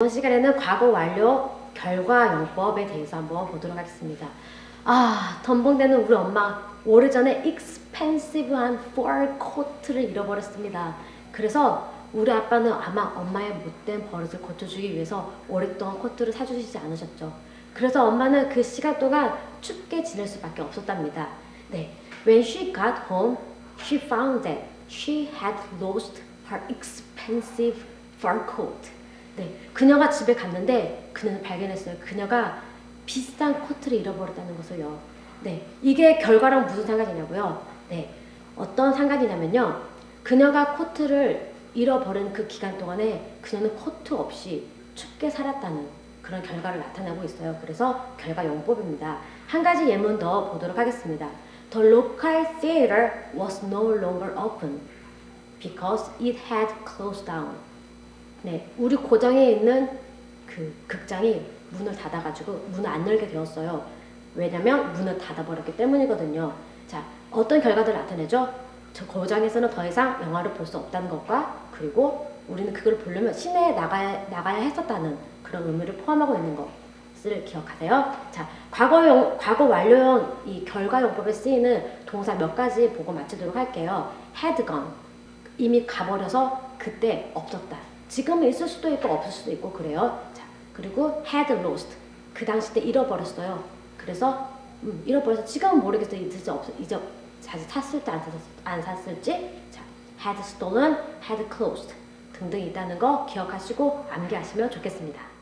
이번 시간에는 과거 완료 결과 용법에 대해서 한번 보도록 하겠습니다. 아, 덤벙대는 우리 엄마 오래전에 expensive한 fur coat를 잃어버렸습니다. 그래서 우리 아빠는 아마 엄마의 못된 버릇을 고쳐주기 위해서 오랫동안 코트를 사주시지 않으셨죠. 그래서 엄마는 그 시간 동안 춥게 지낼 수밖에 없었답니다. 네, when she got home, she found that she had lost her expensive fur coat. 네, 그녀가 집에 갔는데 그녀는 발견했어요. 그녀가 비싼 코트를 잃어버렸다는 것을요. 네, 이게 결과랑 무슨 상관이냐고요? 네, 어떤 상관이냐면요. 그녀가 코트를 잃어버린 그 기간 동안에 그녀는 코트 없이 춥게 살았다는 그런 결과를 나타내고 있어요. 그래서 결과 용법입니다. 한 가지 예문 더 보도록 하겠습니다. The local theater was no longer open because it had closed down. 네, 우리 고장에 있는 그 극장이 문을 닫아가지고 문을 안 열게 되었어요. 왜냐면 문을 닫아버렸기 때문이거든요. 자, 어떤 결과들을 나타내죠? 저 고장에서는 더 이상 영화를 볼 수 없다는 것과 그리고 우리는 그걸 보려면 시내에 나가야, 나가야 했었다는 그런 의미를 포함하고 있는 것을 기억하세요. 자, 과거용, 과거 완료형 이 결과용법에 쓰이는 동사 몇 가지 보고 마치도록 할게요. had gone. 이미 가버려서 그때 없었다. 지금은 있을 수도 있고 없을 수도 있고 그래요. 자, 그리고 had lost. 그 당시 때 잃어버렸어요. 그래서 음, 잃어버려서 지금은 모르겠어요. 있을지 없 이제 자주 샀을지 안, 샀, 안 샀을지. 자, had stolen, had closed 등등 있다는 거 기억하시고 암기하시면 좋겠습니다.